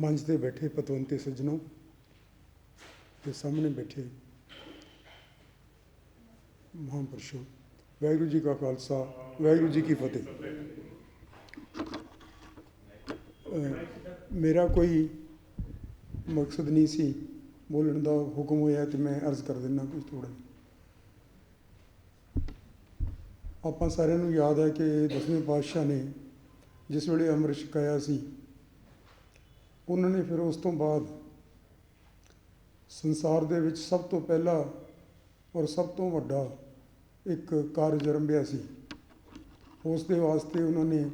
ਮੰਚ ਤੇ ਬੈਠੇ ਪਤਵੰਤੇ ਸੱਜਣੋ, ਤੇ ਸਾਹਮਣੇ ਬੈਠੇ ਮਹਾਂਪੁਰਸ਼ੋ। ਵਾਹਿਗੁਰੂ ਜੀ ਕਾ ਖਾਲਸਾ, ਵਾਹਿਗੁਰੂ ਜੀ ਕੀ ਫਤਿਹ। ਮੇਰਾ ਕੋਈ ਮਕਸਦ ਨਹੀਂ ਸੀ ਬੋਲਣ ਦਾ, ਹੁਕਮ ਹੋਇਆ ਤੇ ਮੈਂ ਅਰਜ਼ ਕਰ ਦਿੰਦਾ ਕੁਝ ਥੋੜਾ ਆਪਾਂ ਸਾਰਿਆਂ ਨੂੰ ਯਾਦ ਹੈ ਕਿ ਦਸਵੇਂ ਪਾਤਸ਼ਾਹ ਨੇ ਜਿਸ ਵੇਲੇ ਅੰਮ੍ਰਿਤ ਛਕਾਇਆ ਸੀ ਉਹਨਾਂ ਨੇ ਫਿਰ ਉਸ ਤੋਂ ਬਾਅਦ ਸੰਸਾਰ ਦੇ ਵਿੱਚ ਸਭ ਤੋਂ ਪਹਿਲਾ ਔਰ ਸਭ ਤੋਂ ਵੱਡਾ ਇੱਕ ਕਾਰਜ ਆਰੰਭਿਆ ਸੀ। ਉਸ ਦੇ ਵਾਸਤੇ ਉਹਨਾਂ ਨੇ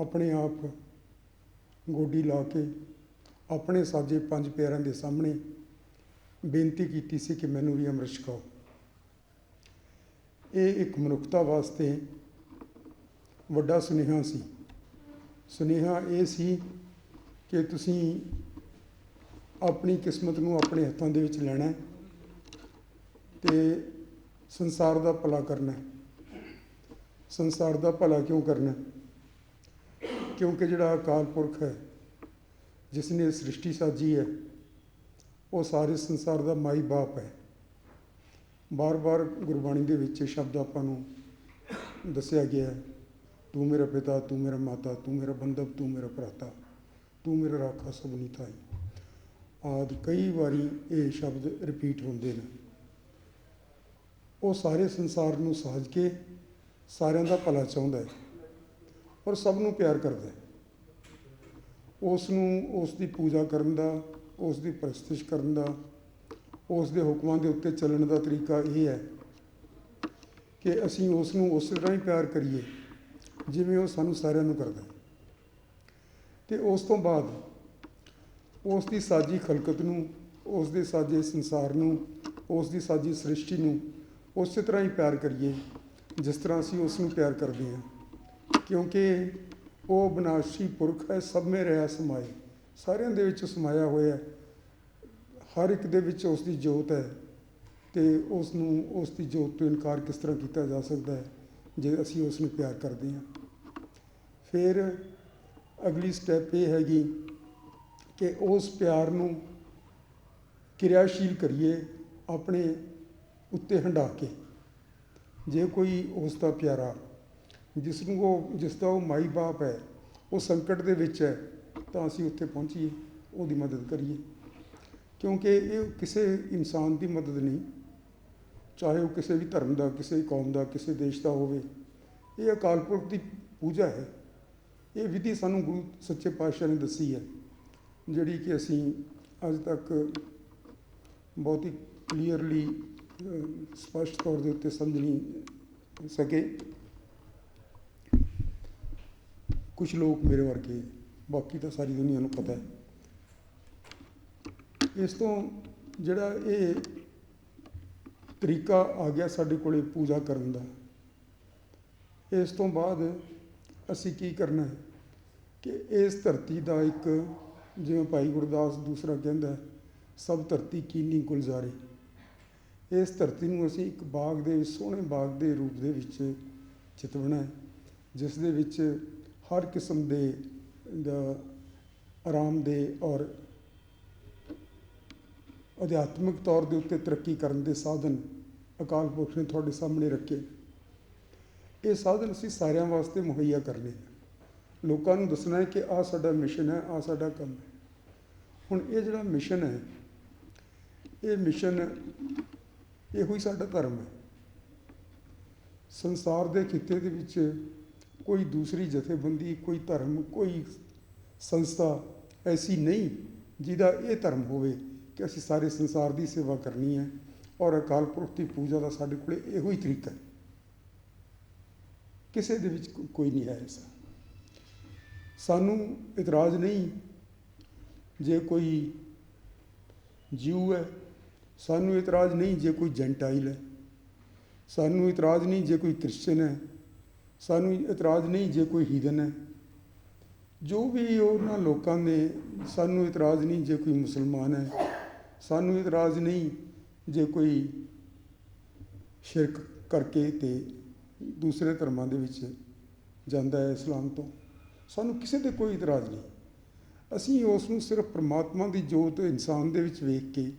ਆਪਣੇ ਆਪ ਗੋਡੀ ਲਾ ਕੇ ਆਪਣੇ ਸਾਜੇ ਪੰਜ ਪਿਆਰਿਆਂ ਦੇ ਸਾਹਮਣੇ ਬੇਨਤੀ ਕੀਤੀ ਸੀ ਕਿ ਮੈਨੂੰ ਵੀ ਅੰਮ੍ਰਿਤ ਛਕਾਓ। ਇਹ ਇੱਕ ਮਨੁੱਖਤਾ ਵਾਸਤੇ ਵੱਡਾ ਸੁਨੇਹਾ ਸੀ। ਸੁਨੇਹਾ ਇਹ ਸੀ ਕਿ ਤੁਸੀਂ ਆਪਣੀ ਕਿਸਮਤ ਨੂੰ ਆਪਣੇ ਹੱਥਾਂ ਦੇ ਵਿੱਚ ਲੈਣਾ ਹੈ ਤੇ ਸੰਸਾਰ ਦਾ ਭਲਾ ਕਰਨਾ ਸੰਸਾਰ ਦਾ ਭਲਾ ਕਿਉਂ ਕਰਨਾ ਕਿਉਂਕਿ ਜਿਹੜਾ ਅਕਾਲ ਪੁਰਖ ਹੈ ਜਿਸ ਨੇ ਸ੍ਰਿਸ਼ਟੀ ਸਾਜੀ ਹੈ, ਉਹ ਸਾਰੇ ਸੰਸਾਰ ਦਾ ਮਾਈ ਬਾਪ ਹੈ। ਬਾਰ-ਬਾਰ ਗੁਰਬਾਣੀ ਦੇ ਵਿੱਚ ਇਹ ਸ਼ਬਦ ਆਪਾਂ ਨੂੰ ਦੱਸਿਆ ਗਿਆ ਹੈ, ਤੂੰ ਮੇਰਾ ਪਿਤਾ, ਤੂੰ ਮੇਰਾ ਮਾਤਾ, ਤੂੰ ਮੇਰਾ ਬੰਧਵ, ਤੂੰ ਮੇਰਾ ਭਰਾਤਾ। ਤੂੰ ਮੇਰਾ ਰਾਖਾ ਸਭਨੀ ਥਾਈ ਆਦਿ ਕਈ ਵਾਰੀ ਇਹ ਸ਼ਬਦ ਰਿਪੀਟ ਹੁੰਦੇ ਨੇ। ਉਹ ਸਾਰੇ ਸੰਸਾਰ ਨੂੰ ਸਾਜ ਕੇ ਸਾਰਿਆਂ ਦਾ ਭਲਾ ਚਾਹੁੰਦਾ ਹੈ ਔਰ ਸਭ ਨੂੰ ਪਿਆਰ ਕਰਦਾ ਹੈ। ਉਸ ਨੂੰ ਉਸ ਦੀ ਪੂਜਾ ਕਰਨ ਦਾ, ਉਸ ਦੀ ਪ੍ਰਸਤਿਸ਼ ਕਰਨ ਦਾ, ਉਸ ਦੇ ਹੁਕਮਾਂ ਦੇ ਉੱਤੇ ਚੱਲਣ ਦਾ ਤਰੀਕਾ ਇਹ ਹੈ ਕਿ ਅਸੀਂ ਉਸ ਨੂੰ ਉਸੇ ਤਰ੍ਹਾਂ ਹੀ ਪਿਆਰ ਕਰੀਏ, ਜਿਵੇਂ ਉਹ ਸਾਨੂੰ ਸਾਰਿਆਂ ਨੂੰ ਕਰਦਾ ਹੈ। ਤੇ ਉਸ ਤੋਂ ਬਾਅਦ ਉਸ ਦੀ ਸਾਜੀ ਖਲਕਤ ਨੂੰ, ਉਸ ਦੇ ਸਾਜੇ ਸੰਸਾਰ ਨੂੰ, ਉਸ ਦੀ ਸਾਜੀ ਸ੍ਰਿਸ਼ਟੀ ਨੂੰ ਉਸੇ ਤਰ੍ਹਾਂ ਹੀ ਪਿਆਰ ਕਰੀਏ ਜਿਸ ਤਰ੍ਹਾਂ ਅਸੀਂ ਉਸ ਨੂੰ ਪਿਆਰ ਕਰਦੇ ਹਾਂ। ਕਿਉਂਕਿ ਉਹ ਬਨਾਸ਼ੀ ਪੁਰਖ ਹੈ, ਸਭ ਮੇ ਰਹਿ ਸਮਾਏ। ਸਾਰਿਆਂ ਦੇ ਵਿੱਚ ਸਮਾਇਆ ਹੋਇਆ ਹਰ ਇੱਕ ਦੇ ਵਿੱਚ ਉਸ ਦੀ ਜੋਤ ਹੈ ਤੇ ਉਸ ਨੂੰ, ਉਸ ਦੀ ਜੋਤ ਤੋਂ ਇਨਕਾਰ ਕਿਸ ਤਰ੍ਹਾਂ ਕੀਤਾ ਜਾ ਸਕਦਾ ਹੈ ਜੇ ਅਸੀਂ ਉਸ ਨੂੰ ਪਿਆਰ ਕਰਦੇ ਹਾਂ। ਫਿਰ ਅਗਲੀ ਸਟੈਪ ਇਹ ਹੈਗੀ ਕਿ ਉਸ ਪਿਆਰ ਨੂੰ ਕਿਰਿਆਸ਼ੀਲ ਕਰੀਏ, ਆਪਣੇ ਉੱਤੇ ਹੰਢਾ ਕੇ। ਜੇ ਕੋਈ ਉਸ ਦਾ ਪਿਆਰਾ ਜਿਸ ਨੂੰ ਉਹ, ਜਿਸ ਦਾ ਉਹ ਮਾਈ ਬਾਪ ਹੈ, ਉਹ ਸੰਕਟ ਦੇ ਵਿੱਚ ਹੈ, ਤਾਂ ਅਸੀਂ ਉੱਥੇ ਪਹੁੰਚੀਏ, ਉਹਦੀ ਮਦਦ ਕਰੀਏ। ਕਿਉਂਕਿ ਇਹ ਕਿਸੇ ਇਨਸਾਨ ਦੀ ਮਦਦ ਨਹੀਂ। ਚਾਹੇ ਉਹ ਕਿਸੇ ਵੀ ਧਰਮ ਦਾ, ਕਿਸੇ ਕੌਮ ਦਾ, ਕਿਸੇ ਦੇਸ਼ ਦਾ ਹੋਵੇ। ਇਹ ਅਕਾਲ ਪੁਰਖ ਦੀ ਪੂਜਾ ਹੈ। ਇਹ ਵਿਧੀ ਸਾਨੂੰ ਗੁਰੂ ਸੱਚੇ ਪਾਤਸ਼ਾਹ ਨੇ ਦੱਸੀ ਹੈ, ਜਿਹੜੀ ਕਿ ਅਸੀਂ ਅੱਜ ਤੱਕ ਬਹੁਤ ਹੀ ਕਲੀਅਰਲੀ ਸਪਸ਼ਟ ਤੌਰ ਦੇ ਉੱਤੇ ਸਮਝ ਨਹੀਂ ਸਕੇ। ਕੁਝ ਲੋਕ ਮੇਰੇ ਵਰਗੇ ਬਾਕੀ ਤਾਂ ਸਾਰੀ ਦੁਨੀਆ ਨੂੰ ਪਤਾ ਹੈ। ਇਸ ਤੋਂ ਜਿਹੜਾ ਇਹ ਤਰੀਕਾ ਆ ਗਿਆ ਸਾਡੇ ਕੋਲੇ ਪੂਜਾ ਕਰਨ ਦਾ, ਇਸ ਤੋਂ ਬਾਅਦ ਅਸੀਂ ਕੀ ਕਰਨਾ ਹੈ? ਕਿ ਇਸ ਧਰਤੀ ਦਾ ਇੱਕ, ਜਿਵੇਂ ਭਾਈ ਗੁਰਦਾਸ ਦੂਸਰਾ ਕਹਿੰਦਾ ਸਭ ਧਰਤੀ ਕੀਨੀ ਗੁਲਜ਼ਾਰੇ। ਇਸ ਧਰਤੀ ਨੂੰ ਅਸੀਂ ਇੱਕ ਬਾਗ ਦੇ, ਸੋਹਣੇ ਬਾਗ ਦੇ ਰੂਪ ਦੇ ਵਿੱਚ ਚਿਤਵਣਾ ਹੈ, ਜਿਸ ਦੇ ਵਿੱਚ ਹਰ ਕਿਸਮ ਦੇ, ਦਾ ਆਰਾਮ ਦੇ ਔਰ ਅਧਿਆਤਮਿਕ ਤੌਰ ਦੇ ਉੱਤੇ ਤਰੱਕੀ ਕਰਨ ਦੇ ਸਾਧਨ ਅਕਾਲ ਪੁਰਖ ਨੇ ਤੁਹਾਡੇ ਸਾਹਮਣੇ ਰੱਖੇ। ਇਹ ਸਾਧਨ ਅਸੀਂ ਸਾਰਿਆਂ ਵਾਸਤੇ ਮੁਹੱਈਆ ਕਰਨੇ ਆ। ਲੋਕਾਂ ਨੂੰ ਦੱਸਣਾ ਹੈ ਕਿ ਆਹ ਸਾਡਾ ਮਿਸ਼ਨ ਹੈ, ਆਹ ਸਾਡਾ ਕੰਮ ਹੈ। ਹੁਣ ਇਹ ਜਿਹੜਾ ਮਿਸ਼ਨ ਹੈ, ਇਹ ਮਿਸ਼ਨ ਇਹੋ ਹੀ ਸਾਡਾ ਧਰਮ ਹੈ। ਸੰਸਾਰ ਦੇ ਖਿੱਤੇ ਦੇ ਵਿੱਚ ਕੋਈ ਦੂਸਰੀ ਜਥੇਬੰਦੀ, ਕੋਈ ਧਰਮ, ਕੋਈ ਸੰਸਥਾ ਐਸੀ ਨਹੀਂ ਜਿਹਦਾ ਇਹ ਧਰਮ ਹੋਵੇ ਕਿ ਅਸੀਂ ਸਾਰੇ ਸੰਸਾਰ ਦੀ ਸੇਵਾ ਕਰਨੀ ਹੈ ਔਰ ਅਕਾਲ ਪੁਰਖ ਦੀ ਪੂਜਾ ਦਾ ਸਾਡੇ ਕੋਲੇ ਇਹੋ ਹੀ ਤਰੀਕਾ ਹੈ। ਕਿਸੇ ਦੇ ਵਿੱਚ ਕੋਈ ਨਹੀਂ ਹੈ ਐਸਾ। ਸਾਨੂੰ ਇਤਰਾਜ਼ ਨਹੀਂ ਜੇ ਕੋਈ ਜਿਊ ਹੈ। ਸਾਨੂੰ ਇਤਰਾਜ਼ ਨਹੀਂ ਜੇ ਕੋਈ ਜੈਂਟਾਈਲ ਹੈ। ਸਾਨੂੰ ਇਤਰਾਜ਼ ਨਹੀਂ ਜੇ ਕੋਈ ਕ੍ਰਿਸਚਨ ਹੈ। ਸਾਨੂੰ ਇਤਰਾਜ਼ ਨਹੀਂ ਜੇ ਕੋਈ ਹੀਦਨ ਹੈ। ਜੋ ਵੀ ਉਹਨਾਂ ਲੋਕਾਂ ਨੇ ਸਾਨੂੰ ਇਤਰਾਜ਼ ਨਹੀਂ ਜੇ ਕੋਈ ਮੁਸਲਮਾਨ ਹੈ। ਸਾਨੂੰ ਇਤਰਾਜ਼ ਨਹੀਂ ਜੇ ਕੋਈ ਸ਼ਿਰਕ ਕਰਕੇ ਤੇ ਦੂਸਰੇ ਧਰਮਾਂ ਦੇ ਵਿੱਚ ਜਾਂਦਾ ਹੈ ਇਸਲਾਮ ਤੋਂ, ਸਾਨੂੰ ਕਿਸੇ ਤੇ ਕੋਈ ਇਤਰਾਜ਼ ਨਹੀਂ। ਅਸੀਂ ਉਸ ਨੂੰ ਸਿਰਫ ਪ੍ਰਮਾਤਮਾ ਦੀ ਜੋਤ ਇਨਸਾਨ ਦੇ ਵਿੱਚ ਵੇਖ ਕੇ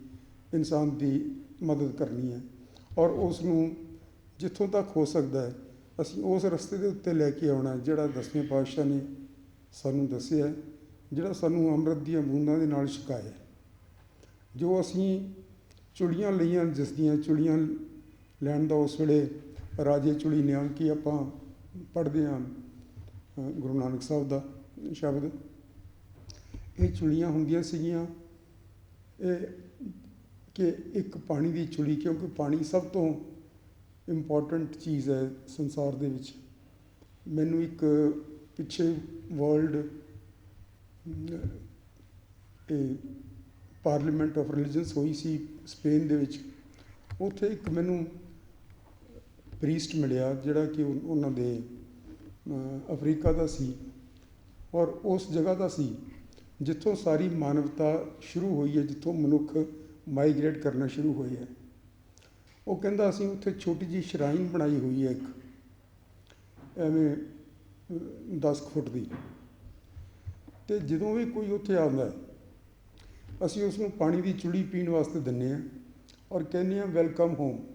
ਇਨਸਾਨ ਦੀ ਮਦਦ ਕਰਨੀ ਹੈ ਔਰ ਉਸ ਨੂੰ ਜਿੱਥੋਂ ਤੱਕ ਹੋ ਸਕਦਾ ਹੈ, ਅਸੀਂ ਉਸ ਰਸਤੇ ਦੇ ਉੱਤੇ ਲੈ ਕੇ ਆਉਣਾ ਜਿਹੜਾ ਦਸਵੇਂ ਪਾਤਸ਼ਾਹ ਨੇ ਸਾਨੂੰ ਦੱਸਿਆ ਜਿਹੜਾ ਸਾਨੂੰ ਅੰਮ੍ਰਿਤ ਦੀਆਂ ਬੂੰਦਾਂ ਦੇ ਨਾਲ ਛਕਾਇਆ ਜੋ ਅਸੀਂ ਚੁੜੀਆਂ ਲਈਆਂ, ਜਿਸ ਦੀਆਂ ਚੁੜੀਆਂ ਲੈਣ ਦਾ ਉਸ ਵੇਲੇ ਰਾਜੇ ਚੁੜੀ ਨਿਆਂ ਕੀ ਆਪਾਂ ਪੜ੍ਹਦੇ ਹਾਂ ਗੁਰੂ ਨਾਨਕ ਸਾਹਿਬ ਦਾ ਸ਼ਬਦ। ਇਹ ਚੁੜੀਆਂ ਹੁੰਦੀਆਂ ਸੀਗੀਆਂ। ਇਹ ਕਿ ਇੱਕ ਪਾਣੀ ਦੀ ਚੁੜੀ, ਕਿਉਂਕਿ ਪਾਣੀ ਸਭ ਤੋਂ ਇੰਪੋਰਟੈਂਟ ਚੀਜ਼ ਹੈ ਸੰਸਾਰ ਦੇ ਵਿੱਚ। ਮੈਨੂੰ ਇੱਕ ਪਿੱਛੇ ਵਰਲਡ ਇਹ ਪਾਰਲੀਮੈਂਟ ਆਫ ਰਿਲੀਜਨਸ ਹੋਈ ਸੀ ਸਪੇਨ ਦੇ ਵਿੱਚ। ਉੱਥੇ ਇੱਕ ਮੈਨੂੰ ਪ੍ਰੀਸਟ ਮਿਲਿਆ ਜਿਹੜਾ ਕਿ ਉਨ- ਉਹਨਾਂ ਦੇ ਅਫਰੀਕਾ ਦਾ ਸੀ ਔਰ ਉਸ ਜਗ੍ਹਾ ਦਾ ਸੀ ਜਿੱਥੋਂ ਸਾਰੀ ਮਾਨਵਤਾ ਸ਼ੁਰੂ ਹੋਈ ਹੈ, ਜਿੱਥੋਂ ਮਨੁੱਖ ਮਾਈਗ੍ਰੇਟ ਕਰਨਾ ਸ਼ੁਰੂ ਹੋਏ ਹੈ। ਉਹ ਕਹਿੰਦਾ ਅਸੀਂ ਉੱਥੇ ਛੋਟੀ ਜੀ ਸ਼ਰਾਈਨ ਬਣਾਈ ਹੋਈ ਹੈ ਇੱਕ, ਐਵੇਂ 10 ਫੁੱਟ ਦੀ। ਤੇ ਜਦੋਂ ਵੀ ਕੋਈ ਉੱਥੇ ਆਉਂਦਾ ਅਸੀਂ ਉਸ ਨੂੰ ਪਾਣੀ ਦੀ ਚੁੜੀ ਪੀਣ ਵਾਸਤੇ ਦਿੰਨੇ ਆ ਔਰ ਕਹਿੰਦੇ ਆ ਵੈਲਕਮ ਹੋਮ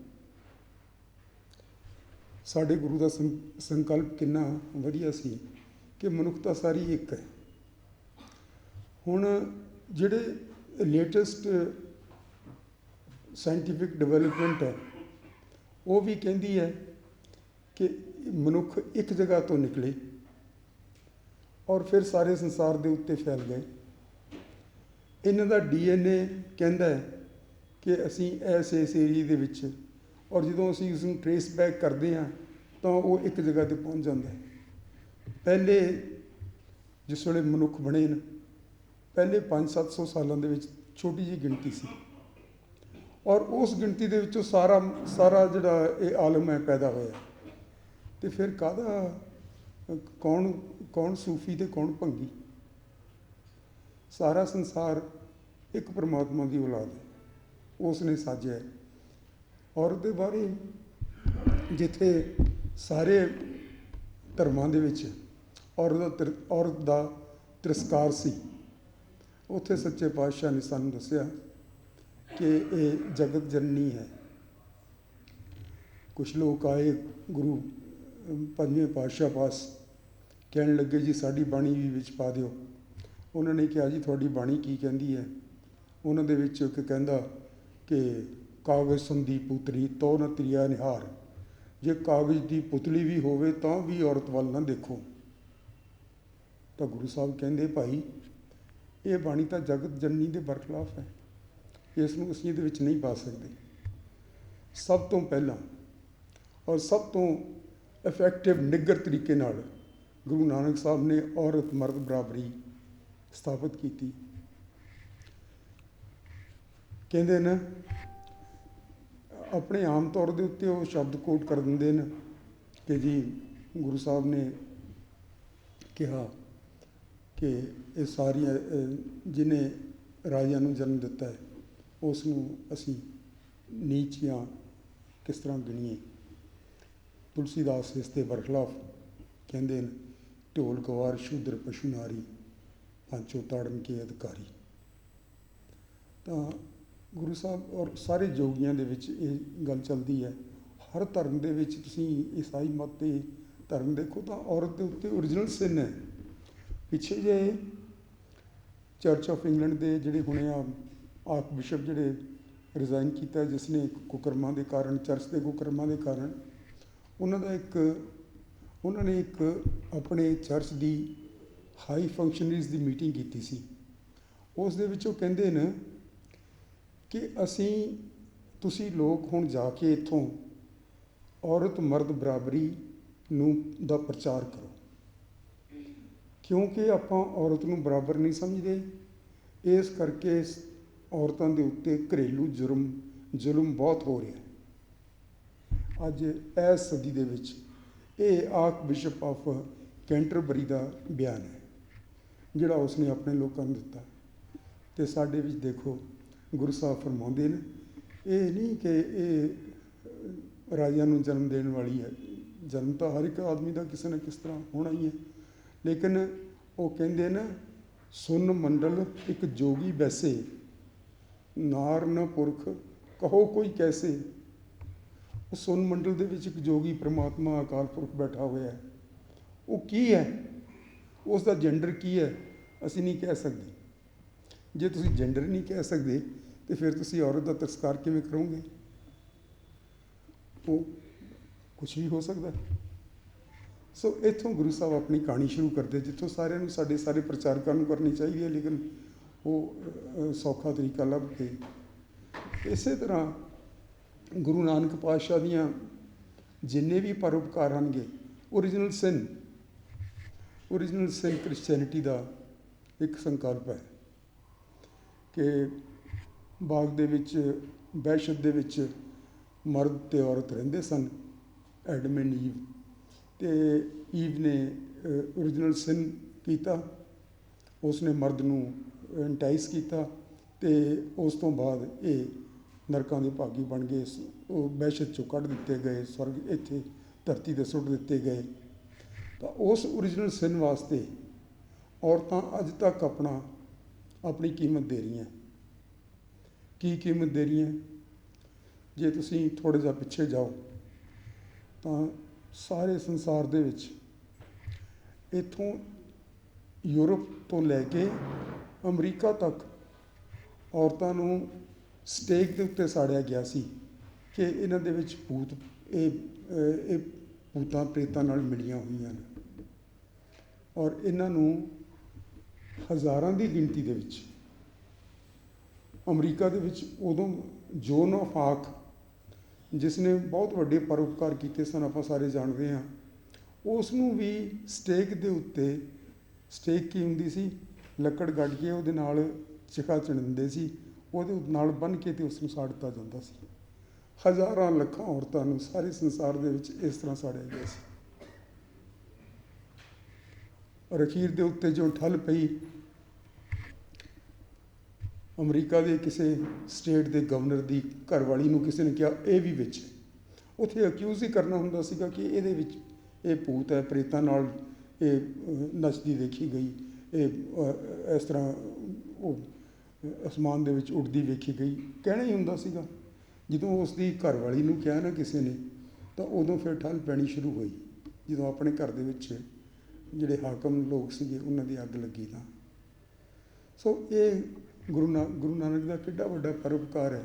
ਸਾਡੇ ਗੁਰੂ ਦਾ ਸੰ- ਸੰਕਲਪ ਕਿੰਨਾ ਵਧੀਆ ਸੀ ਕਿ ਮਨੁੱਖਤਾ ਸਾਰੀ ਇੱਕ ਹੈ। ਹੁਣ ਜਿਹੜੇ ਲੇਟੈਸਟ ਸਾਇੰਟੀਫਿਕ ਡਿਵੈਲਪਮੈਂਟ ਹੈ, ਉਹ ਵੀ ਕਹਿੰਦੀ ਹੈ ਕਿ ਮਨੁੱਖ ਇੱਕ ਜਗ੍ਹਾ ਤੋਂ ਨਿਕਲੇ ਔਰ ਫਿਰ ਸਾਰੇ ਸੰਸਾਰ ਦੇ ਉੱਤੇ ਫੈਲ ਗਏ। ਇਹਨਾਂ ਦਾ ਡੀਐਨਏ ਕਹਿੰਦਾ ਹੈ ਕਿ ਅਸੀਂ ਇਸ ਇਸ ਏਰੀਏ ਦੇ ਵਿੱਚ ਔਰ ਜਦੋਂ ਅਸੀਂ ਉਸ ਨੂੰ ਟ੍ਰੇਸ ਬੈਕ ਕਰਦੇ ਹਾਂ, ਤਾਂ ਉਹ ਇੱਕ ਜਗ੍ਹਾ ਤੇ ਪਹੁੰਚ ਜਾਂਦਾ ਹੈ। ਪਹਿਲੇ ਜਿਸ ਵੇਲੇ ਮਨੁੱਖ ਬਣੇ ਨੇ, ਪਹਿਲੇ 5-700 ਸਾਲਾਂ ਦੇ ਵਿੱਚ ਛੋਟੀ ਜਿਹੀ ਗਿਣਤੀ ਸੀ। ਔਰ ਉਸ ਗਿਣਤੀ ਦੇ ਵਿੱਚੋਂ ਸਾਰਾ ਸਾਰਾ ਜਿਹੜਾ ਇਹ ਆਲਮ ਹੈ ਪੈਦਾ ਹੋਇਆ। ਤੇ ਫਿਰ ਕਾਹਦਾ, ਕੌਣ ਕੌਣ ਸੂਫੀ ਤੇ ਕੌਣ ਭੰਗੀ? ਸਾਰਾ ਸੰਸਾਰ ਇੱਕ ਪਰਮਾਤਮਾ ਦੀ ਔਲਾਦ ਹੈ। ਉਸ ਨੇ ਸਾਜਿਆ ਔਰਤ ਦੇ ਬਾਰੇ ਜਿੱਥੇ ਸਾਰੇ ਧਰਮਾਂ ਦੇ ਵਿੱਚ ਔਰਤ ਔਰਤ ਦਾ ਤਿਰਸਕਾਰ ਸੀ, ਉੱਥੇ ਸੱਚੇ ਪਾਤਸ਼ਾਹ ਨੇ ਸਾਨੂੰ ਦੱਸਿਆ ਕਿ ਇਹ ਜਗਤ ਜਨਨੀ ਹੈ। ਕੁਝ ਲੋਕ ਆਏ ਗੁਰੂ ਪੰਜਵੇਂ ਪਾਤਸ਼ਾਹ ਪਾਸ, ਕਹਿਣ ਲੱਗੇ, ਜੀ, ਸਾਡੀ ਬਾਣੀ ਵੀ ਵਿੱਚ ਪਾ ਦਿਓ। ਉਹਨਾਂ ਨੇ ਕਿਹਾ, ਜੀ, ਤੁਹਾਡੀ ਬਾਣੀ ਕੀ ਕਹਿੰਦੀ ਹੈ? ਉਹਨਾਂ ਦੇ ਵਿੱਚ ਇੱਕ ਕਹਿੰਦਾ ਕਿ ਕਾਗਜ਼ ਸੰਦੀ ਪੁਤਰੀ ਤੋ ਨ ਤ੍ਰਿਆ ਨਿਹਾਰ। ਜੇ ਕਾਗਜ਼ ਦੀ ਪੁਤਲੀ ਵੀ ਹੋਵੇ ਤਾਂ ਵੀ ਔਰਤ ਵੱਲ ਨਾ ਦੇਖੋ। ਤਾਂ ਗੁਰੂ ਸਾਹਿਬ ਕਹਿੰਦੇ, ਭਾਈ, ਇਹ ਬਾਣੀ ਤਾਂ ਜਗਤ ਜਨਨੀ ਦੇ ਬਰਖਲਾਫ ਹੈ। ਇਸ ਨੂੰ ਅਸੀਂ ਇਹਦੇ ਵਿੱਚ ਨਹੀਂ ਪਾ ਸਕਦੇ। ਸਭ ਤੋਂ ਪਹਿਲਾਂ ਔਰ ਸਭ ਤੋਂ ਇਫੈਕਟਿਵ ਨਿੱਗਰ ਤਰੀਕੇ ਨਾਲ ਗੁਰੂ ਨਾਨਕ ਸਾਹਿਬ ਨੇ ਔਰਤ ਮਰਦ ਬਰਾਬਰੀ ਸਥਾਪਿਤ ਕੀਤੀ। ਕਹਿੰਦੇ ਨੇ ਆਪਣੇ ਆਮ ਤੌਰ ਦੇ ਉੱਤੇ ਉਹ ਸ਼ਬਦ ਕੋਟ ਕਰ ਦਿੰਦੇ ਨੇ ਕਿ ਜੀ ਗੁਰੂ ਸਾਹਿਬ ਨੇ ਕਿਹਾ ਕਿ ਇਹ ਸਾਰੀਆਂ ਅਹ, ਜਿਹਨੇ ਰਾਜਿਆਂ ਨੂੰ ਜਨਮ ਦਿੱਤਾ ਹੈ ਉਸ ਨੂੰ ਅਸੀਂ ਨੀਚ ਜਾਂ ਕਿਸ ਤਰ੍ਹਾਂ ਗਿਣੀਏ? ਤੁਲਸੀਦਾਸ ਇਸ 'ਤੇ ਬਰਖਲਾਫ ਕਹਿੰਦੇ ਨੇ ਢੋਲ ਗਵਾਰ ਸ਼ੂਦਰ ਪਸ਼ੂ ਨਾਰੀ ਪੰਚੋ ਤਾੜਨ ਕੇ ਅਧਿਕਾਰੀ। ਤਾਂ ਗੁਰੂ ਸਾਹਿਬ ਔਰ ਸਾਰੇ ਜੋਗੀਆਂ ਦੇ ਵਿੱਚ ਇਹ ਗੱਲ ਚੱਲਦੀ ਹੈ। ਹਰ ਧਰਮ ਦੇ ਵਿੱਚ ਤੁਸੀਂ ਈਸਾਈ ਮਤ ਤੇ ਧਰਮ ਦੇਖੋ ਤਾਂ ਔਰਤ ਦੇ ਉੱਤੇ ਓਰੀਜਨਲ ਸਿਨ ਹੈ। ਪਿੱਛੇ ਜੇ ਚਰਚ ਆਫ ਇੰਗਲੈਂਡ ਦੇ ਜਿਹੜੇ ਹੁਣੇ ਆ ਆਰਕ ਬਿਸ਼ਪ ਜਿਹੜੇ ਰਿਜ਼ਾਈਨ ਕੀਤਾ, ਜਿਸ ਨੇ ਕੁਕਰਮਾਂ ਦੇ ਕਾਰਨ, ਚਰਚ ਦੇ ਕੁਕਰਮਾਂ ਦੇ ਕਾਰਨ, ਉਹਨਾਂ ਦਾ ਇੱਕ, ਉਹਨਾਂ ਨੇ ਇੱਕ ਆਪਣੇ ਚਰਚ ਦੀ ਹਾਈ ਫੰਕਸ਼ਨਰੀਜ਼ ਦੀ ਮੀਟਿੰਗ ਕੀਤੀ ਸੀ। ਉਸ ਦੇ ਵਿੱਚ ਉਹ ਕਹਿੰਦੇ ਨੇ ਕਿ ਅਸੀਂ, ਤੁਸੀਂ ਲੋਕ ਹੁਣ ਜਾ ਕੇ ਇੱਥੋਂ ਔਰਤ ਮਰਦ ਬਰਾਬਰੀ ਨੂੰ ਦਾ ਪ੍ਰਚਾਰ ਕਰੋ। ਕਿਉਂਕਿ ਆਪਾਂ ਔਰਤ ਨੂੰ ਬਰਾਬਰ ਨਹੀਂ ਸਮਝਦੇ। ਇਸ ਕਰਕੇ ਔਰਤਾਂ ਦੇ ਉੱਤੇ ਘਰੇਲੂ ਜੁਰਮ, ਜ਼ੁਲਮ ਬਹੁਤ ਹੋ ਰਿਹਾ। ਅੱਜ ਇਸ ਸਦੀ ਦੇ ਵਿੱਚ ਇਹ ਆਕ ਬਿਸ਼ਪ ਆਫ ਕੈਂਟਰਬਰੀ ਦਾ ਬਿਆਨ ਹੈ, ਜਿਹੜਾ ਉਸਨੇ ਆਪਣੇ ਲੋਕਾਂ ਨੂੰ ਦਿੱਤਾ। ਤੇ ਸਾਡੇ ਵਿੱਚ ਦੇਖੋ ਗੁਰੂ ਸਾਹਿਬ ਫਰਮਾਉਂਦੇ ਨੇ, ਇਹ ਨਹੀਂ ਕਿ ਇਹ ਰਾਜਿਆਂ ਨੂੰ ਜਨਮ ਦੇਣ ਵਾਲੀ ਹੈ। ਜਨਮ ਤਾਂ ਹਰ ਇੱਕ ਆਦਮੀ ਦਾ ਕਿਸੇ ਨਾ ਕਿਸ ਤਰ੍ਹਾਂ ਹੋਣਾ ਹੀ ਹੈ। ਲੇਕਿਨ ਉਹ ਕਹਿੰਦੇ ਨੇ, ਸੁਨ ਮੰਡਲ ਇੱਕ ਜੋਗੀ ਵੈਸੇ ਨਾਰ ਨ ਪੁਰਖ, ਕਹੋ ਕੋਈ ਕੈਸੇ। ਉਹ ਸੁਨ ਮੰਡਲ ਦੇ ਵਿੱਚ ਇੱਕ ਜੋਗੀ ਪ੍ਰਮਾਤਮਾ ਅਕਾਲ ਪੁਰਖ ਬੈਠਾ ਹੋਇਆ ਹੈ। ਉਹ ਕੀ ਹੈ? ਉਸ ਦਾ ਜੈਂਡਰ ਕੀ ਹੈ? ਅਸੀਂ ਨਹੀਂ ਕਹਿ ਸਕਦੇ। ਜੇ ਤੁਸੀਂ ਜੈਂਡਰ ਨਹੀਂ ਕਹਿ ਸਕਦੇ, ਤੇ ਫਿਰ ਤੁਸੀਂ ਔਰਤ ਦਾ ਤਸਕਾਰ ਕਿਵੇਂ ਕਰੋਗੇ? ਉਹ ਕੁਝ ਵੀ ਹੋ ਸਕਦਾ। ਸੋ ਇੱਥੋਂ ਗੁਰੂ ਸਾਹਿਬ ਆਪਣੀ ਕਹਾਣੀ ਸ਼ੁਰੂ ਕਰਦੇ, ਜਿੱਥੋਂ ਸਾਰਿਆਂ ਨੂੰ ਸਾਡੇ ਸਾਰੇ ਪ੍ਰਚਾਰਕਾਂ ਨੂੰ ਕਰਨੀ ਚਾਹੀਦੀ ਹੈ, ਲੇਕਿਨ ਉਹ ਸੌਖਾ ਤਰੀਕਾ ਲੱਭ ਕੇ। ਇਸੇ ਤਰ੍ਹਾਂ ਗੁਰੂ ਨਾਨਕ ਪਾਤਸ਼ਾਹ ਦੀਆਂ ਜਿੰਨੇ ਵੀ ਪਰਉਪਕਾਰ ਹਨਗੇ original sin original sin Christianity ਦਾ ਇੱਕ ਸੰਕਲਪ ਹੈ। ਕਿ ਬਾਗ ਦੇ ਵਿੱਚ, ਬਹਿਸ਼ਤ ਦੇ ਵਿੱਚ ਮਰਦ ਅਤੇ ਔਰਤ ਰਹਿੰਦੇ ਸਨ ਐਡਮ ਐਂਡ ਈਵ। ਤੇ ਈਵ ਨੇ ਓਰੀਜਨਲ ਸਿਨ ਕੀਤਾ। ਉਸਨੇ ਮਰਦ ਨੂੰ ਇੰਟਾਈਸ ਕੀਤਾ ਤੇ ਉਸ ਤੋਂ ਬਾਅਦ ਇਹ ਨਰਕਾਂ ਦੇ ਭਾਗੀ ਬਣ ਗਏ। ਸ- ਉਹ ਬਹਿਸ਼ਤ ਚੋਂ ਕੱਢ ਦਿੱਤੇ ਗਏ, ਸਵਰਗ ਇੱਥੇ ਧਰਤੀ ਤੇ ਸੁੱਟ ਦਿੱਤੇ ਗਏ। ਤਾਂ ਉਸ ਓਰੀਜਨਲ ਸਿਨ ਵਾਸਤੇ ਔਰਤਾਂ ਅੱਜ ਤੱਕ ਆਪਣਾ ਆਪਣੀ ਕੀਮਤ ਦੇ ਰਹੀਆਂ। ਕੀ ਕੀਮਤ ਦੇ ਰਹੀਆਂ? ਜੇ ਤੁਸੀਂ ਥੋੜ੍ਹਾ ਜਿਹਾ ਪਿੱਛੇ ਜਾਓ, ਤਾਂ ਸਾਰੇ ਸੰਸਾਰ ਦੇ ਵਿੱਚ ਇਥੋਂ ਯੂਰਪ ਤੋਂ ਲੈ ਕੇ ਅਮਰੀਕਾ ਤੱਕ ਔਰਤਾਂ ਨੂੰ ਸਟੇਕ ਦੇ ਉੱਤੇ ਸਾੜਿਆ ਗਿਆ ਸੀ ਕਿ ਇਹਨਾਂ ਦੇ ਵਿੱਚ ਭੂਤ, ਇਹ ਇਹ ਭੂਤਾਂ, ਪ੍ਰੇਤਾਂ ਨਾਲ ਮਿਲੀਆਂ ਹੋਈਆਂ ਨੇ। ਔਰ ਇਹਨਾਂ ਨੂੰ ਹਜ਼ਾਰਾਂ ਦੀ ਗਿਣਤੀ ਦੇ ਵਿੱਚ। ਅਮਰੀਕਾ ਦੇ ਵਿੱਚ ਉਦੋਂ ਜੋਨ ਆਫ ਆਰਕ, ਜਿਸ ਨੇ ਬਹੁਤ ਵੱਡੇ ਪਰਉਪਕਾਰ ਕੀਤੇ ਸਨ, ਆਪਾਂ ਸਾਰੇ ਜਾਣਦੇ ਹਾਂ ਉਸ ਨੂੰ ਵੀ ਸਟੇਕ ਦੇ ਉੱਤੇ, ਸਟੇਕ ਕੀ ਹੁੰਦੀ ਸੀ? ਲੱਕੜ ਗੱਡ ਕੇ ਉਹਦੇ ਨਾਲ ਚਿਖਾ ਚੜਿੰਦੇ ਸੀ, ਉਹਦੇ ਨਾਲ ਬੰਨ ਕੇ ਤੇ ਉਸ ਨੂੰ ਸਾੜ ਦਿੱਤਾ ਜਾਂਦਾ ਸੀ। ਹਜ਼ਾਰਾਂ ਲੱਖਾਂ ਔਰਤਾਂ ਨੂੰ ਸਾਰੇ ਸੰਸਾਰ ਦੇ ਵਿੱਚ ਇਸ ਤਰ੍ਹਾਂ ਸਾੜਿਆ ਗਿਆ ਸੀ। ਔਰ ਅਖੀਰ ਦੇ ਉੱਤੇ ਜੋ ਠੱਲ ਪਈ ਅਮਰੀਕਾ ਦੇ ਕਿਸੇ ਸਟੇਟ ਦੇ ਗਵਰਨਰ ਦੀ ਘਰਵਾਲੀ ਨੂੰ ਕਿਸੇ ਨੇ ਕਿਹਾ, ਇਹ ਵੀ ਵਿੱਚ ਉੱਥੇ ਅਕਿਊਜ਼ ਹੀ ਕਰਨਾ ਹੁੰਦਾ ਸੀਗਾ ਕਿ ਇਹਦੇ ਵਿੱਚ ਇਹ ਭੂਤ ਹੈ, ਪ੍ਰੇਤਾਂ ਨਾਲ ਇਹ ਨੱਚਦੀ ਦੇਖੀ ਗਈ, ਇਹ ਇਸ ਤਰ੍ਹਾਂ ਉਹ ਅਸਮਾਨ ਦੇ ਵਿੱਚ ਉੱਡਦੀ ਵੇਖੀ ਗਈ। ਕਹਿਣਾ ਹੀ ਹੁੰਦਾ ਸੀਗਾ, ਜਦੋਂ ਉਸ ਦੀ ਘਰਵਾਲੀ ਨੂੰ ਕਿਹਾ ਨਾ ਕਿਸੇ ਨੇ, ਤਾਂ ਉਦੋਂ ਫਿਰ ਠੱਲ ਪੈਣੀ ਸ਼ੁਰੂ ਹੋਈ। ਜਦੋਂ ਆਪਣੇ ਘਰ ਦੇ ਵਿੱਚ ਜਿਹੜੇ ਹਾਕਮ ਲੋਕ ਸੀਗੇ, ਉਹਨਾਂ ਦੀ ਅੱਗ ਲੱਗੀ ਤਾਂ। ਸੋ ਇਹ ਗੁਰੂ ਨਾ, ਗੁਰੂ ਨਾਨਕ ਦਾ ਕਿੱਡਾ ਵੱਡਾ ਪਰਉਪਕਾਰ ਹੈ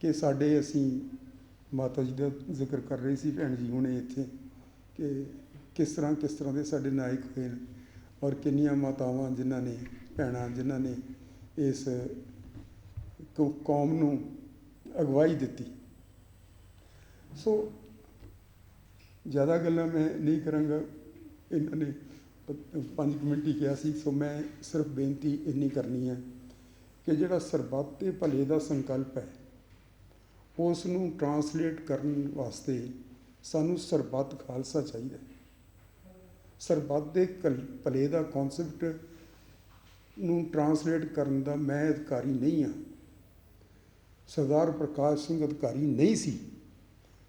ਕਿ ਸਾਡੇ ਅਸੀਂ ਮਾਤਾ ਜੀ ਦਾ ਜ਼ਿਕਰ ਕਰ ਰਹੇ ਸੀ ਭੈਣ ਜੀ ਹੁਣੇ ਇੱਥੇ ਕਿ ਕਿਸ ਤਰ੍ਹਾਂ ਕਿਸ ਤਰ੍ਹਾਂ ਦੇ ਸਾਡੇ ਨਾਇਕ ਹੋਏ ਨੇ ਔਰ ਕਿੰਨੀਆਂ ਮਾਤਾਵਾਂ ਜਿਨ੍ਹਾਂ ਨੇ, ਭੈਣਾਂ ਜਿਨ੍ਹਾਂ ਨੇ ਇਸ ਕੌ- ਕੌਮ ਨੂੰ ਅਗਵਾਈ ਦਿੱਤੀ। ਸੋ ਜ਼ਿਆਦਾ ਗੱਲਾਂ ਮੈਂ ਨਹੀਂ ਕਰਾਂਗਾ। ਇਹਨਾਂ ਨੇ ਪੰਜ ਕੁ ਹੀ ਕਿਹਾ ਸੀ, ਸੋ ਮੈਂ ਸਿਰਫ ਬੇਨਤੀ ਇੰਨੀ ਕਰਨੀ ਹੈ ਕਿ ਜਿਹੜਾ ਸਰਬੱਤ ਦੇ ਭਲੇ ਦਾ ਸੰਕਲਪ ਹੈ ਉਸ ਨੂੰ ਟਰਾਂਸਲੇਟ ਕਰਨ ਵਾਸਤੇ ਸਾਨੂੰ ਸਰਬੱਤ ਖਾਲਸਾ ਚਾਹੀਦਾ ਸਰਬੱਤ ਦੇ ਕਲ- ਭਲੇ ਦਾ ਕਨਸੈਪਟ ਨੂੰ ਟਰਾਂਸਲੇਟ ਕਰਨ ਦਾ ਮੈਂ ਅਧਿਕਾਰੀ ਨਹੀਂ ਹਾਂ। ਸਰਦਾਰ ਪ੍ਰਕਾਸ਼ ਸਿੰਘ ਅਧਿਕਾਰੀ ਨਹੀਂ ਸੀ।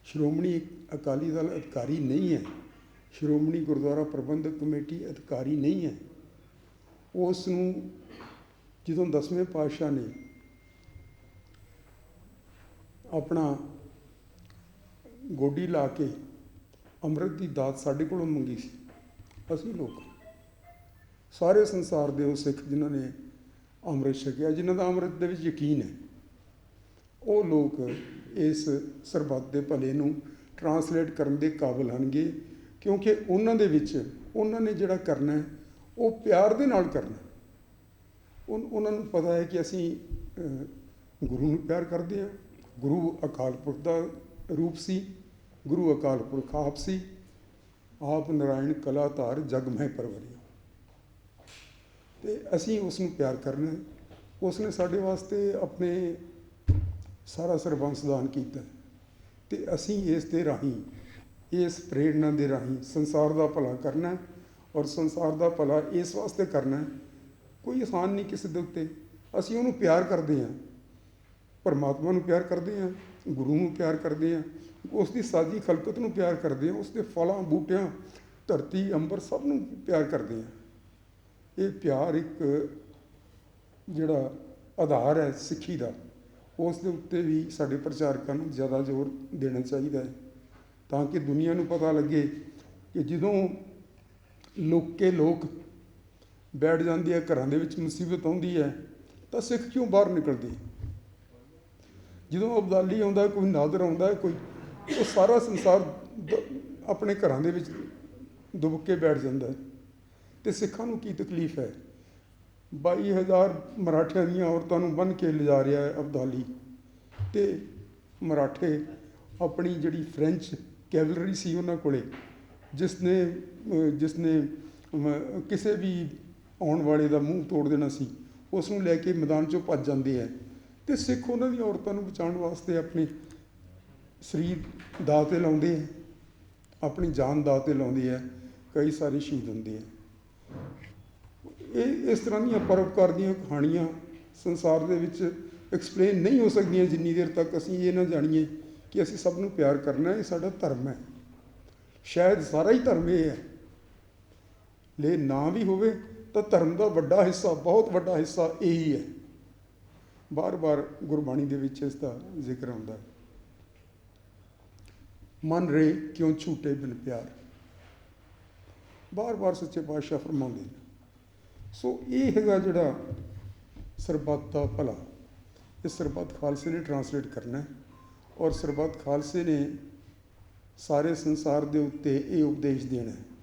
ਸ਼੍ਰੋਮਣੀ ਅਕਾਲੀ ਦਲ ਅਧਿਕਾਰੀ ਨਹੀਂ ਹੈ। ਸ਼੍ਰੋਮਣੀ ਗੁਰਦੁਆਰਾ ਪ੍ਰਬੰਧਕ ਕਮੇਟੀ ਅਧਿਕਾਰੀ ਨਹੀਂ ਹੈ। ਉਸ ਨੂੰ ਜਦੋਂ ਦਸਵੇਂ ਪਾਤਸ਼ਾਹ ਨੇ ਆਪਣਾ ਗੋਡੀ ਲਾ ਕੇ ਅੰਮ੍ਰਿਤ ਦੀ ਦਾਤ ਸਾਡੇ ਕੋਲੋਂ ਮੰਗੀ ਸੀ, ਅਸੀਂ ਲੋਕ। ਸਾਰੇ ਸੰਸਾਰ ਦੇ ਉਹ ਸਿੱਖ ਜਿਨ੍ਹਾਂ ਨੇ ਅੰਮ੍ਰਿਤ ਛਕਿਆ, ਜਿਨ੍ਹਾਂ ਦਾ ਅੰਮ੍ਰਿਤ ਦੇ ਵਿੱਚ ਯਕੀਨ ਹੈ, ਉਹ ਲੋਕ ਇਸ ਸਰਬੱਤ ਦੇ ਭਲੇ ਨੂੰ ਟਰਾਂਸਲੇਟ ਕਰਨ ਦੇ ਕਾਬਿਲ ਹਨਗੇ ਕਿਉਂਕਿ ਉਹਨਾਂ ਦੇ ਵਿੱਚ ਉਹਨਾਂ ਨੇ ਜਿਹੜਾ ਕਰਨਾ ਉਹ ਪਿਆਰ ਦੇ ਨਾਲ ਕਰਨਾ ਉਹਨਾਂ ਨੂੰ ਪਤਾ ਹੈ ਕਿ ਅਸੀਂ ਗੁਰੂ ਨੂੰ ਪਿਆਰ ਕਰਦੇ ਹਾਂ। ਗੁਰੂ ਅਕਾਲ ਪੁਰਖ ਦਾ ਰੂਪ ਸੀ। ਗੁਰੂ ਅਕਾਲ ਪੁਰਖ ਆਪ ਸੀ। ਆਪ ਨਰਾਇਣ ਕਲਾ ਧਾਰ ਜਗ ਮਹਿ ਪਰਵਰਿਆ ਤੇ ਅਸੀਂ ਉਸ ਨੂੰ ਪਿਆਰ ਕਰਨਾ ਹੈ। ਉਸ ਨੇ ਸਾਡੇ ਵਾਸਤੇ ਆਪਣੇ ਸਾਰਾ ਸਰਬੰਸ ਦਾਨ ਕੀਤਾ ਹੈ। ਤੇ ਅਸੀਂ ਇਸ ਦੇ ਰਾਹੀਂ, ਇਸ ਪ੍ਰੇਰਣਾ ਦੇ ਰਾਹੀਂ ਸੰਸਾਰ ਦਾ ਭਲਾ ਕਰਨਾ ਔਰ ਸੰਸਾਰ ਦਾ ਭਲਾ ਇਸ ਵਾਸਤੇ ਕਰਨਾ ਕੋਈ ਆਸਾਨ ਨਹੀਂ ਕਿਸੇ ਦੇ ਉੱਤੇ। ਅਸੀਂ ਉਹਨੂੰ ਪਿਆਰ ਕਰਦੇ ਹਾਂ। ਪਰਮਾਤਮਾ ਨੂੰ ਪਿਆਰ ਕਰਦੇ ਹਾਂ, ਗੁਰੂ ਨੂੰ ਪਿਆਰ ਕਰਦੇ ਹਾਂ ਉਸ ਦੀ ਸਾਜੀ ਖਲਕਤ ਨੂੰ ਪਿਆਰ ਕਰਦੇ ਹਾਂ ਉਸ ਦੇ ਫਲਾਂ, ਬੂਟਿਆਂ, ਧਰਤੀ, ਅੰਬਰ ਸਭ ਨੂੰ ਪਿਆਰ ਕਰਦੇ ਹਾਂ। ਇਹ ਪਿਆਰ ਇੱਕ ਜਿਹੜਾ ਆਧਾਰ ਹੈ ਸਿੱਖੀ ਦਾ। ਉਸ ਦੇ ਉੱਤੇ ਵੀ ਸਾਡੇ ਪ੍ਰਚਾਰਕਾਂ ਨੂੰ ਜ਼ਿਆਦਾ ਜ਼ੋਰ ਦੇਣਾ ਚਾਹੀਦਾ ਹੈ ਤਾਂ ਕਿ ਦੁਨੀਆ ਨੂੰ ਪਤਾ ਲੱਗੇ ਕਿ ਜਦੋਂ ਲੋਕੇ ਲੋਕ ਬੈਠ ਜਾਂਦੀ ਹੈ, ਘਰਾਂ ਦੇ ਵਿੱਚ ਮੁਸੀਬਤ ਆਉਂਦੀ ਹੈ, ਤਾਂ ਸਿੱਖ ਕਿਉਂ ਬਾਹਰ ਨਿਕਲਦੀ? ਜਦੋਂ ਅਬਦਾਲੀ ਆਉਂਦਾ, ਕੋਈ ਨਾਦਰ ਆਉਂਦਾ, ਕੋਈ ਉਹ ਸਾਰਾ ਸੰਸਾਰ ਆਪਣੇ ਘਰਾਂ ਦੇ ਵਿੱਚ ਦੁਬ ਕੇ ਬੈਠ ਜਾਂਦਾ ਹੈ। ਤੇ ਸਿੱਖਾਂ ਨੂੰ ਕੀ ਤਕਲੀਫ ਹੈ? 22000 ਮਰਾਠਿਆਂ ਦੀਆਂ ਔਰਤਾਂ ਨੂੰ ਬੰਨ੍ਹ ਕੇ ਲਿਜਾ ਰਿਹਾ ਹੈ ਅਬਦਾਲੀ। ਤੇ ਮਰਾਠੇ ਆਪਣੀ ਜਿਹੜੀ ਫ੍ਰੈਂਚ ਕੈਵਲਰੀ ਸੀ ਉਹਨਾਂ ਕੋਲੇ, ਜਿਸ ਨੇ ਜਿਸ ਨੇ ਕਿਸੇ ਵੀ ਆਉਣ ਵਾਲੇ ਦਾ ਮੂੰਹ ਤੋੜ ਦੇਣਾ ਸੀ ਉਸ ਨੂੰ ਲੈ ਕੇ ਮੈਦਾਨ ਚੋਂ ਭੱਜ ਜਾਂਦੇ ਹੈ ਤੇ ਸਿੱਖ ਉਹਨਾਂ ਦੀਆਂ ਔਰਤਾਂ ਨੂੰ ਬਚਾਉਣ ਵਾਸਤੇ ਆਪਣੇ ਸਰੀਰ ਦਾਅ ਤੇ ਲਾਉਂਦੇ ਹੈ ਆਪਣੀ ਜਾਨ ਦਾਅ ਤੇ ਲਾਉਂਦੇ ਹੈ ਕਈ ਸਾਰੇ ਸ਼ਹੀਦ ਹੁੰਦੇ ਹੈ ਇਹ, ਇਸ ਤਰ੍ਹਾਂ ਦੀਆਂ ਪਰਉਪਕਾਰ ਦੀਆਂ ਕਹਾਣੀਆਂ ਸੰਸਾਰ ਦੇ ਵਿੱਚ ਐਕਸਪਲੇਨ ਨਹੀਂ ਹੋ ਸਕਦੀਆਂ ਜਿੰਨੀ ਦੇਰ ਤੱਕ ਅਸੀਂ ਇਹ ਨਾ ਜਾਣੀਏ ਕਿ ਅਸੀਂ ਸਭ ਨੂੰ ਪਿਆਰ ਕਰਨਾ ਇਹ ਸਾਡਾ ਧਰਮ ਹੈ। ਸ਼ਾਇਦ ਸਾਰਾ ਹੀ ਧਰਮ ਇਹ ਹੈ। ਲੈ ਨਾ ਵੀ ਹੋਵੇ ਤਾਂ ਧਰਮ ਦਾ ਵੱਡਾ ਹਿੱਸਾ, ਬਹੁਤ ਵੱਡਾ ਹਿੱਸਾ ਇਹੀ ਹੈ। ਬਾਰ-ਬਾਰ ਗੁਰਬਾਣੀ ਦੇ ਵਿੱਚ ਇਸ ਦਾ ਜ਼ਿਕਰ ਆਉਂਦਾ ਹੈ। ਮਨ ਰੇ ਕਿਉਂ ਝੂਟੇ ਬਿਨ ਪਿਆਰ? ਬਾਰ-ਬਾਰ ਸੱਚੇ ਪਾਤਸ਼ਾਹ ਫਰਮਾਉਂਦੇ ਨੇ। ਸੋ ਇਹ ਹੈਗਾ ਜਿਹੜਾ ਸਰਬੱਤ ਦਾ ਭਲਾ। ਇਹ ਸਰਬੱਤ ਖਾਲਸੇ ਨੇ ਟਰਾਂਸਲੇਟ ਕਰਨਾ ਹੈ ਔਰ ਸਰਬੱਤ ਖਾਲਸੇ ਨੇ ਸਾਰੇ ਸੰਸਾਰ ਦੇ ਉੱਤੇ ਇਹ ਉਪਦੇਸ਼ ਦੇਣਾ ਹੈ।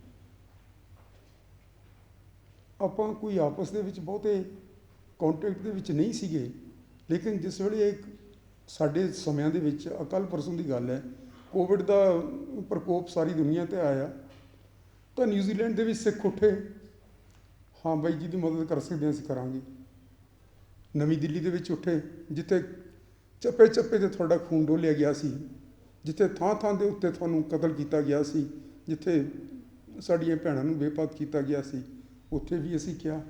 ਆਪਾਂ ਕੋਈ ਆਪਸ ਦੇ ਵਿੱਚ ਬਹੁਤੇ ਕੰਟੈਕਟ ਦੇ ਵਿੱਚ ਨਹੀਂ ਸੀਗੇ, ਲੇਕਿਨ ਜਿਸ ਵੇਲੇ ਸਾਡੇ ਸਮਿਆਂ ਦੇ ਵਿੱਚ ਅਕਲ ਪਰਸੋਂ ਦੀ ਗੱਲ ਹੈ ਕੋਵਿਡ ਦਾ ਪ੍ਰਕੋਪ ਸਾਰੀ ਦੁਨੀਆ ਤੇ ਆਇਆ, ਤਾਂ ਨਿਊਜ਼ੀਲੈਂਡ ਦੇ ਵਿੱਚ ਸਿੱਖ ਉੱਠੇ, ਹਾਂ ਬਾਈ ਜੀ ਦੀ ਮਦਦ ਕਰ ਸਕਦੇ ਹਾਂ ਅਸੀਂ ਕਰਾਂਗੇ। ਨਵੀਂ ਦਿੱਲੀ ਦੇ ਵਿੱਚ ਉੱਠੇ, ਜਿੱਥੇ ਚੱਪੇ ਚੱਪੇ ਤੇ ਤੁਹਾਡਾ ਖੂਨ ਡੋਲਿਆ ਗਿਆ ਸੀ, ਜਿੱਥੇ ਥਾਂ ਥਾਂ ਦੇ ਉੱਤੇ ਤੁਹਾਨੂੰ ਕਤਲ ਕੀਤਾ ਗਿਆ ਸੀ, ਜਿੱਥੇ ਸਾਡੀਆਂ ਭੈਣਾਂ ਨੂੰ ਬੇਪਾਤ ਕੀਤਾ ਗਿਆ ਸੀ ਉੱਥੇ ਵੀ ਅਸੀਂ ਕਿਹਾ,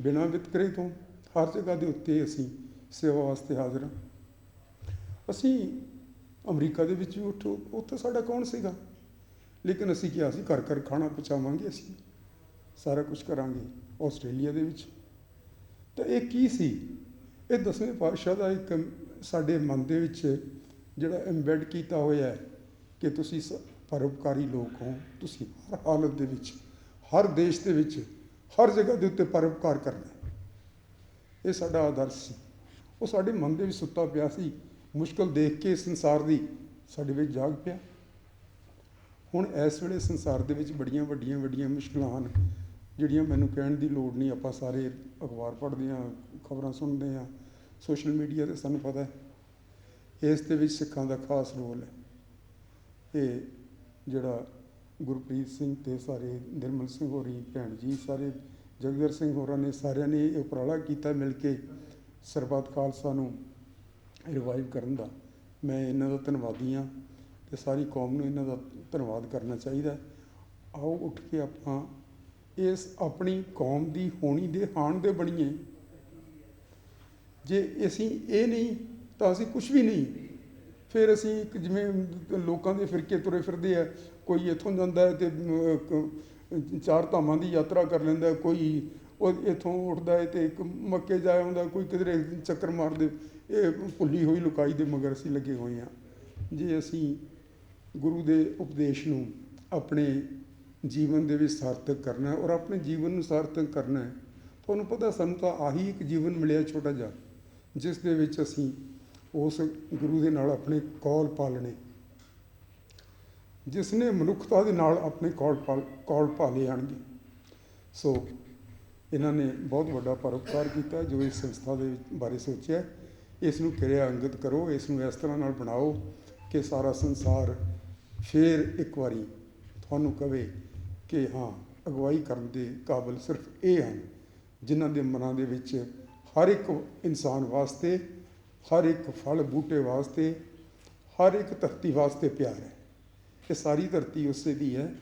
ਬਿਨਾਂ ਵਿਤਕਰੇ ਤੋਂ ਹਰ ਜਗ੍ਹਾ ਦੇ ਉੱਤੇ ਅਸੀਂ ਸੇਵਾ ਵਾਸਤੇ ਹਾਜ਼ਰ ਹਾਂ। ਅਸੀਂ ਅਮਰੀਕਾ ਦੇ ਵਿੱਚ ਵੀ ਉੱਠੋ, ਉੱਥੇ ਸਾਡਾ ਕੌਣ ਸੀਗਾ? ਲੇਕਿਨ ਅਸੀਂ ਕਿਹਾ ਸੀ, ਘਰ ਘਰ ਖਾਣਾ ਪਹੁੰਚਾਵਾਂਗੇ ਅਸੀਂ, ਸਾਰਾ ਕੁਝ ਕਰਾਂਗੇ ਆਸਟ੍ਰੇਲੀਆ ਦੇ ਵਿੱਚ। ਤਾਂ ਇਹ ਕੀ ਸੀ? ਇਹ ਦਸਵੇਂ ਪਾਤਸ਼ਾਹ ਦਾ ਇੱਕ ਸਾਡੇ ਮਨ ਦੇ ਵਿੱਚ ਜਿਹੜਾ ਐਮਬੈਡ ਕੀਤਾ ਹੋਇਆ ਹੈ ਕਿ ਤੁਸੀਂ ਸ- ਪਰਉਪਕਾਰੀ ਲੋਕ ਹੋ, ਤੁਸੀਂ ਹਰ ਹਾਲਤ ਦੇ ਵਿੱਚ, ਹਰ ਦੇਸ਼ ਦੇ ਵਿੱਚ ਹਰ ਜਗ੍ਹਾ ਦੇ ਉੱਤੇ ਪਰਉਪਕਾਰ ਕਰਨਾ ਇਹ ਸਾਡਾ ਆਦਰਸ਼ ਸੀ। ਉਹ ਸਾਡੇ ਮਨ ਦੇ ਵਿੱਚ ਸੁੱਤਾ ਪਿਆ ਸੀ। ਮੁਸ਼ਕਲ ਦੇਖ ਕੇ ਸੰਸਾਰ ਦੀ ਸਾਡੇ ਵਿੱਚ ਜਾਗ ਪਿਆ। ਹੁਣ ਇਸ ਵੇਲੇ ਸੰਸਾਰ ਦੇ ਵਿੱਚ ਬੜੀਆਂ ਵੱਡੀਆਂ ਵੱਡੀਆਂ ਮੁਸ਼ਕਲਾਂ ਹਨ, ਜਿਹੜੀਆਂ ਮੈਨੂੰ ਕਹਿਣ ਦੀ ਲੋੜ ਨਹੀਂ। ਆਪਾਂ ਸਾਰੇ ਅਖਬਾਰ ਪੜ੍ਹਦੇ ਹਾਂ, ਖਬਰਾਂ ਸੁਣਦੇ ਹਾਂ। ਸੋਸ਼ਲ ਮੀਡੀਆ ਤੇ ਸਾਨੂੰ ਪਤਾ ਹੈ। ਇਸ ਦੇ ਵਿੱਚ ਸਿੱਖਾਂ ਦਾ ਖਾਸ ਰੋਲ ਹੈ। ਇਹ ਜਿਹੜਾ ਗੁਰਪ੍ਰੀਤ ਸਿੰਘ ਤੇ ਸਾਰੇ ਨਿਰਮਲ ਸਿੰਘ ਹੋਰੀ, ਭੈਣ ਜੀ, ਸਾਰੇ ਜਗਦਰ ਸਿੰਘ ਹੋਰਾਂ ਨੇ ਸਾਰਿਆਂ ਨੇ ਇਹ ਉਪਰਾਲਾ ਕੀਤਾ ਮਿਲ ਕੇ ਸਰਬੱਤ ਖਾਲਸਾ ਨੂੰ ਰਿਵਾਈਵ ਕਰਨ ਦਾ। ਮੈਂ ਇਹਨਾਂ ਦਾ ਧੰਨਵਾਦੀ ਹਾਂ ਤੇ ਸਾਰੀ ਕੌਮ ਨੂੰ ਇਹਨਾਂ ਦਾ ਧੰਨਵਾਦ ਕਰਨਾ ਚਾਹੀਦਾ। ਆਓ ਉੱਠ ਕੇ ਆਪਾਂ ਇਸ ਆਪਣੀ ਕੌਮ ਦੀ ਹੋਣੀ ਦੇ ਹਾਣ ਦੇ ਬਣੀਏ। ਜੇ ਅਸੀਂ ਇਹ ਨਹੀਂ, ਤਾਂ ਅਸੀਂ ਕੁਝ ਵੀ ਨਹੀਂ। ਫਿਰ ਅਸੀਂ ਇੱਕ ਜਿਵੇਂ ਲੋਕਾਂ ਦੇ ਫਿਰਕੇ ਤੁਰੇ ਫਿਰਦੇ ਆ ਕੋਈ ਇੱਥੋਂ ਜਾਂਦਾ ਹੈ ਤੇ ਚਾਰ ਧਾਮਾਂ ਦੀ ਯਾਤਰਾ ਕਰ ਲੈਂਦਾ ਕੋਈ ਉਹ ਇੱਥੋਂ ਉੱਠਦਾ ਹੈ ਤੇ ਇੱਕ ਮੱਕੇ ਜਾ ਆਉਂਦਾ, ਕੋਈ ਕਿਧਰੇ ਚੱਕਰ ਮਾਰਦੇ, ਇਹ ਭੁੱਲੀ ਹੋਈ ਲੁਕਾਈ ਦੇ ਮਗਰ ਅਸੀਂ ਲੱਗੇ ਹੋਏ ਹਾਂ। ਜੇ ਅਸੀਂ ਗੁਰੂ ਦੇ ਉਪਦੇਸ਼ ਨੂੰ ਆਪਣੇ ਜੀਵਨ ਦੇ ਵਿੱਚ ਸਾਰਥਕ ਕਰਨਾ ਔਰ ਆਪਣੇ ਜੀਵਨ ਨੂੰ ਸਾਰਥਕ ਕਰਨਾ ਤੁਹਾਨੂੰ ਪਤਾ ਸਾਨੂੰ ਤਾਂ ਆਹੀ ਇੱਕ ਜੀਵਨ ਮਿਲਿਆ ਛੋਟਾ ਜਿਹਾ, ਜਿਸ ਦੇ ਵਿੱਚ ਅਸੀਂ ਉਸ ਗੁਰੂ ਦੇ ਨਾਲ ਆਪਣੇ ਕੌਲ ਪਾਲਣੇ ਜਿਸ ਨੇ ਮਨੁੱਖਤਾ ਦੇ ਨਾਲ ਆਪਣੇ ਕੌਲ ਪਾਲ ਕੌਲ ਪਾਲੇ ਆਣਗੇ। ਸੋ ਇਹਨਾਂ ਨੇ ਬਹੁਤ ਵੱਡਾ ਪਰਉਪਕਾਰ ਕੀਤਾ ਜੋ ਇਸ ਸੰਸਥਾ ਦੇ ਬਾਰੇ ਸੋਚਿਆ। ਇਸ ਨੂੰ ਕਿਰਿਆ ਅੰਗਤ ਕਰੋ, ਇਸ ਨੂੰ ਇਸ ਤਰ੍ਹਾਂ ਨਾਲ ਬਣਾਓ ਕਿ ਸਾਰਾ ਸੰਸਾਰ ਫੇਰ ਇੱਕ ਵਾਰੀ ਤੁਹਾਨੂੰ ਕਵੇ ਕਿ ਹਾਂ, ਅਗਵਾਈ ਕਰਨ ਦੇ ਕਾਬਿਲ ਸਿਰਫ ਇਹ ਹਨ ਜਿਨ੍ਹਾਂ ਦੇ ਮਨਾਂ ਦੇ ਵਿੱਚ ਹਰ ਇੱਕ ਇਨਸਾਨ ਵਾਸਤੇ, ਹਰ ਇੱਕ ਫਲ ਬੂਟੇ ਵਾਸਤੇ, ਹਰ ਇੱਕ ਧਰਤੀ ਵਾਸਤੇ ਪਿਆਰ ਹੈ। ਇਹ ਸਾਰੀ ਧਰਤੀ ਉਸੇ ਦੀ ਹੈ,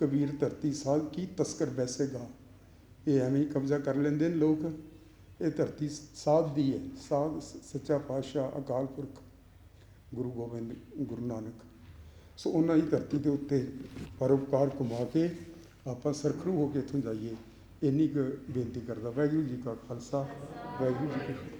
ਕਬੀਰ ਧਰਤੀ ਸਾਧ ਕੀ ਤਸਕਰ ਬੈਸੇਗਾ ਇਹ ਐਵੇਂ ਹੀ ਕਬਜ਼ਾ ਕਰ ਲੈਂਦੇ ਨੇ ਲੋਕ। ਇਹ ਧਰਤੀ ਸਾਧ ਦੀ ਹੈ, ਸਾਧ ਸੱਚਾ ਪਾਤਸ਼ਾਹ, ਅਕਾਲ ਪੁਰਖ, ਗੁਰੂ ਗੋਬਿੰਦ, ਗੁਰੂ ਨਾਨਕ। ਸੋ ਉਹਨਾਂ ਦੀ ਧਰਤੀ ਦੇ ਉੱਤੇ ਪਰਉਪਕਾਰ ਕਮਾ ਕੇ ਆਪਾਂ ਸਰਖਰੂ ਹੋ ਕੇ ਇੱਥੋਂ ਜਾਈਏ। ਇੰਨੀ ਕੁ ਬੇਨਤੀ ਕਰਦਾ ਵਾਹਿਗੁਰੂ ਜੀ ਕਾ ਖਾਲਸਾ, ਵਾਹਿਗੁਰੂ ਜੀ ਕੀ